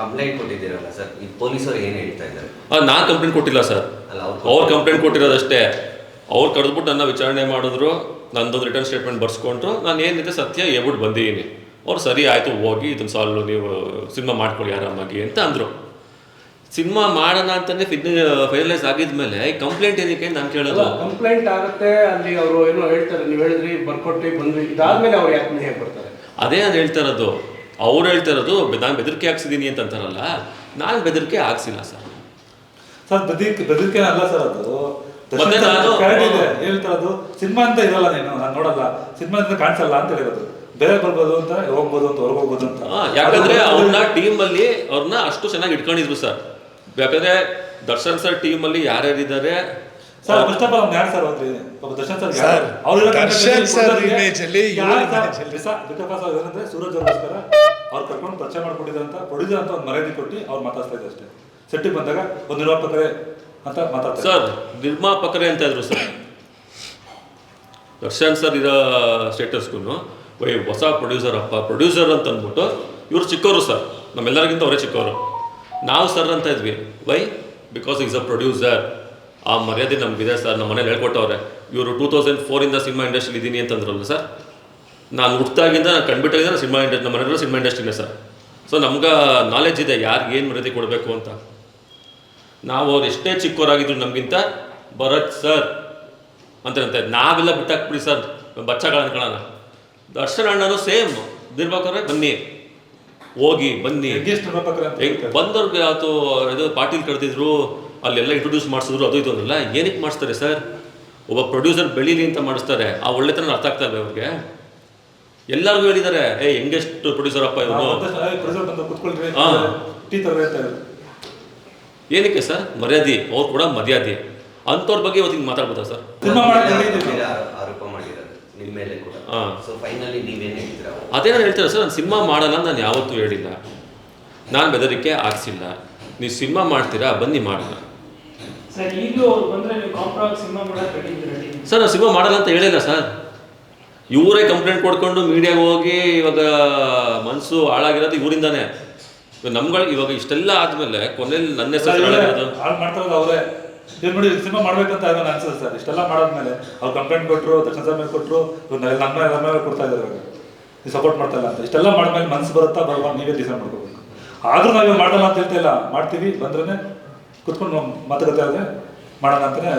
Complaint ಕೊಟ್ಟಿದ್ದೀರಲ್ಲ sir? ಈ ಪೊಲೀಸರು ಏನು ಹೇಳ್ತಾ ಇದ್ದಾರೆ? ನಾನು ಕಂಪ್ಲೇಂಟ್ ಕೊಟ್ಟಿಲ್ಲ ಸರ್. ಅಲ್ಲ ಅವ್ರು ಅವ್ರು ಕಂಪ್ಲೇಂಟ್ ಕೊಟ್ಟಿರೋದಷ್ಟೇ. ಅವ್ರು ಕರೆದ್ಬಿಟ್ಟು ನನ್ನ ವಿಚಾರಣೆ ಮಾಡಿದ್ರು ನಂದೊಂದು ರಿಟರ್ನ್ ಸ್ಟೇಟ್ಮೆಂಟ್ ಬರ್ಸ್ಕೊಂಡ್ರು ನಾನು ಏನಿದೆ ಸತ್ಯ ಹೇಳ್ಬಿಟ್ಟು ಬಂದಿದ್ದೀನಿ ಅವ್ರು ಸರಿ ಆಯಿತು ಹೋಗಿ ಇದನ್ನು ಸಾಲ್ವ್ ನೀವು ಸಿನಿಮಾ ಮಾಡ್ಕೊಳ್ಳಿ ಆರಾಮಾಗಿ ಅಂತ ಅಂದರು. ಸಿನಿಮಾ ಮಾಡೋಣ ಅಂತಲೇ ಫೈನಲೈಸ್ ಆಗಿದ್ಮೇಲೆ ಈ ಕಂಪ್ಲೇಂಟ್ ಏನಕ್ಕೆ ಅಂತ ನಾನು ಕೇಳೋದು. ಕಂಪ್ಲೇಂಟ್ ಆಗುತ್ತೆ ಅಲ್ಲಿ ಅವರು ಏನೋ ಹೇಳ್ತಾರೆ ನೀವು ಹೇಳಿದ್ರಿ ಬರ್ಕೊಟ್ಟು ಬಂದ್ರಿ ಇದಾದ್ಮೇಲೆ ಅವ್ರು ಯಾಕೆ ಮನೆಗೆ ಬರ್ತಾರೆ ಅದೇ ನಾನು ಹೇಳ್ತಾ ಇರೋದು. ಅವ್ರು ಹೇಳ್ತಾ ಇರೋದು ನಾನು ಬೆದರಿಕೆ ಹಾಕ್ಸಿದ್ದೀನಿ ಅಂತ ಅಂತಾರಲ್ಲ ನಾನು ಬೆದರಿಕೆ ಹಾಕ್ಸಿಲ್ಲ ಸರ್. ಸರ್ ಬೆದರಿಕೆ ಬೆದರಿಕೆ ಅಲ್ಲ ಸರ್ ಅದು. ಮತ್ತೆ ನಾನು- ಕರೆಕ್ಟ್ ಇದೆ. ಹೇಳ್ತಾ ಅದು ಸಿನಿಮಾ ಅಂತ ಇರಲ್ಲ ನೀನು ನಾನು ನೋಡಲ್ಲ. ಸಿನಿಮಾ ಅಂತ ಕಾಣಿಸಲ್ಲ ಅಂತ ಹೇಳಿರೋದು. ಬೇರೆ ಬರ್ಬೋದು ಅಂತ? ಹೋಗ್ಬೋದು ಅಂತ ಹೊರಗೆ ಹೋಗ್ಬೋದು ಅಂತ. ಯಾಕಂದ್ರೆ ಅವ್ರನ್ನ ಅಲ್ಲಿ ಅವ್ರನ್ನ ಅಷ್ಟು ಚೆನ್ನಾಗಿ ಇಟ್ಕೊಂಡಿದ್ರು ಸರ್. ಯಾಕಂದ್ರೆ ದರ್ಶನ್ ಸರ್ ಟೀಮ್ ಯಾರ್ಯಾರಿದ್ದಾರೆ? ಸರ್ ಫಸ್ಟ್ ಆಫ್ ಆಲ್ ಅವ್ನು ಯಾರು ಸರ್ ಹೋದ್ರಿ? ಒಬ್ಬ Darshan sir sir, Darshan sir image ಅಲ್ಲಿ, image ಅಲ್ಲಿ. ಏನಂದ್ರೆ ಸೂರಜ್ ಅವ್ರಿಗೋಸ್ಕರ. ಅವ್ರು ಕರ್ಕೊಂಡು ಪರಿಚಯ ಮಾಡಿಕೊಟ್ಟಿದ್ದಂತ ಪ್ರೊಡ್ಯೂಸರ್ ಅಂತ ಒಂದು ಮರ್ಯಾದೆ ಕೊಟ್ಟು ಅವ್ರು ಮಾತಾಡ್ತಾ ಇದ್ದಾರೆ ಅಷ್ಟೇ. ಸೆಟ್ಟಿಗೆ ಬಂದಾಗ ಒಂದು ನಿರ್ಮಾಪಕರೇ ಅಂತ ಮಾತಾಡ್ತಾರೆ ಸರ್, ನಿರ್ಮಾಪಕರೇ ಅಂತ ಇದ್ರು ಸರ್. ದರ್ಶನ್ ಸರ್ ಇರೋ ಸ್ಟೇಟಸ್ಗೂ ವೈ ಹೊಸ ಪ್ರೊಡ್ಯೂಸರ್ ಅಪ್ಪ ಪ್ರೊಡ್ಯೂಸರ್ ಅಂತ ಅಂದ್ಬಿಟ್ಟು ಇವರು ಚಿಕ್ಕವರು ಸರ್. ನಮ್ಮೆಲ್ಲರಿಗಿಂತ ಅವರೇ ಚಿಕ್ಕವರು ನಾವು ಸರ್ ಅಂತ ಇದ್ವಿ. Why because is a producer ಆ ಮರ್ಯಾದೆ ನಮಗಿದೆ ಸರ್. ನಮ್ಮ ಮನೇಲಿ ಹೇಳ್ಕೊಟ್ಟವ್ರೆ. ಇವರು ಟೂ ತೌಸಂಡ್ ಫೋರಿಂದ ಸಿನಿಮಾ ಇಂಡಸ್ಟ್ರಿಲಿ ಇದ್ದೀನಿ ಅಂತಂದ್ರಲ್ಲ ಸರ್. ನಾನು ಹುಟ್ಟಿದಾಗಿಂದ ನಾನು ಕಂಡ್ಬಿಟ್ಟಾಗಿಂದ ನಾನು ಸಿನಿಮಾ ಇಂಡಸ್ಟ್ರಿ ನಮ್ಮ ಮನೆಯಲ್ಲೂ ಸಿನಿಮಾ ಇಂಡಸ್ಟ್ರಿನೇ ಸರ್. ಸೊ ನಮ್ಗೆ ನಾಲೆಜ್ ಇದೆ ಯಾರಿಗೆ ಏನು ಮರ್ಯಾದೆ ಕೊಡಬೇಕು ಅಂತ. ನಾವು ಅವ್ರು ಎಷ್ಟೇ ಚಿಕ್ಕವರಾಗಿದ್ರು ನಮಗಿಂತ ಭರತ್ ಸರ್ ಅಂತ ಅಂತ. ನಾವೆಲ್ಲ ಬಿಟ್ಟಾಕ್ಬಿಡಿ ಸರ್ ಬಚ್ಚಗಳ ಅನ್ಕೊಳ್ಳೋಣ ದರ್ಶನ ಅಣ್ಣನು ಸೇಮ್ ದಿರ್ಬೇಕಾದ್ರೆ ಬನ್ನಿ. ಹೋಗಿ ಬನ್ನಿ. ಬಂದವ್ರಿಗೆ ಆಯ್ತು ಇದು ಪಾಟೀಲ್ ಕರೆದಿದ್ರು ಅಲ್ಲೆಲ್ಲ ಇಂಟ್ರೊಡ್ಯೂಸ್ ಮಾಡಿಸಿದ್ರು ಅದು ಇದು ಅಂದ್ರಲ್ಲ ಏನಕ್ಕೆ ಮಾಡಿಸ್ತಾರೆ ಸರ್? ಒಬ್ಬ ಪ್ರೊಡ್ಯೂಸರ್ ಬೆಳೀಲಿ ಅಂತ ಮಾಡಿಸ್ತಾರೆ. ಆ ಒಳ್ಳೆತನ ಅರ್ಥ ಆಗ್ತಾ ಇಲ್ಲ ಅವ್ರಿಗೆ? ಎಲ್ಲರಿಗೂ ಹೇಳಿದ್ದಾರೆ ಏ ಹೆಂಗೆಷ್ಟು ಪ್ರೊಡ್ಯೂಸರ್ ಅಪ್ಪ ಇವನು? ಏನಕ್ಕೆ ಸರ್? ಮರ್ಯಾದೆ ಅವ್ರು ಕೂಡ ಮರ್ಯಾದೆ. ಅಂಥವ್ರ ಬಗ್ಗೆ ಇವತ್ತಿಗೆ ಮಾತಾಡ್ಬೋದಾ ಸರ್? ಆರೋಪ ಮಾಡಿದ್ದಾರೆ ನಿಮ್ಮ ಮೇಲೆ ಕೂಡ. ಹಾ. ಸೊ ಫೈನಲಿ ನೀವೇನು ಹೇಳ್ತೀರಾ? ಅದೇ ನಾನು ಹೇಳ್ತಾರೆ ಸರ್? ನಾನು ಸಿನಿಮಾ ಮಾಡಲ್ಲ ಅಂತ ನಾನು ಯಾವತ್ತೂ ಹೇಳಿಲ್ಲ. ನಾನು ಬೆದರಿಕೆ ಹಾಕ್ಸಿಲ್ಲ. ನೀವು ಸಿನಿಮಾ ಮಾಡ್ತೀರಾ? ಬನ್ನಿ ಮಾಡೋಣ. ಸರ್ ನಾನು ಸಿನಿಮಾ ಮಾಡಲ್ಲ ಅಂತ ಹೇಳಿಲ್ಲ ಸರ್. ಇವರೇ ಕಂಪ್ಲೇಂಟ್ ಕೊಡ್ಕೊಂಡು ಮೀಡಿಯಾಗೆ ಹೋಗಿ ಇವಾಗ ಮನಸ್ಸು ಹಾಳಾಗಿರೋದು ಇವರಿಂದಾನೆ. ನಮ್ಗಳು ಇವಾಗ ಇಷ್ಟೆಲ್ಲ ಆದ್ಮೇಲೆ ಕೊನೆಯಲ್ಲಿ ನನ್ನ ಹೆಸರು ಹಾಳಾಗಿರೋದು. ಹಾಳು ಮಾಡ್ತಾ ಇರೋದು ಅವರೇ. ಇವ್ರು ನೋಡಿ ಸಿನಿಮಾ ಮಾಡ್ಬೇಕಂತ ಅದನ್ನ ಅನ್ಸುತ್ತೆ ಸರ್. ಇಷ್ಟೆಲ್ಲ ಮಾಡಾದ್ಮೇಲೆ ಅವ್ರು ಕಂಪ್ಲೇಂಟ್ ಕೊಟ್ಟರು ದಕ್ಷಿಣ ಸರ್ ಮೇಲೆ ಕೊಟ್ಟರು ಇವ್ರು ನನ್ನ ಮೇಲೆ ಕೊಡ್ತಾ ಇದ್ದಾರೆ ನೀವು ಸಪೋರ್ಟ್ ಮಾಡ್ತಾ ಇಲ್ಲ ಅಂತ. ಇಷ್ಟೆಲ್ಲ ಮಾಡಿದ್ಮೇಲೆ ಮನ್ಸು ಬರುತ್ತಾ ಬರುವ ನೀವೇ ಡಿಸೈಡ್ ಮಾಡ್ಕೋಬೇಕು. ಆದ್ರೂ ನಾವೇ ಮಾಡಲ್ಲ ಅಂತ ಹೇಳ್ತಾ ಇಲ್ಲ. ಮಾಡ್ತೀವಿ ಬಂದ್ರೆ ಕುತ್ಕೊಂಡು ಮಾತುಕತೆ ಆದ್ರೆ ಮಾಡೋಣ ಅಂತಾನೆ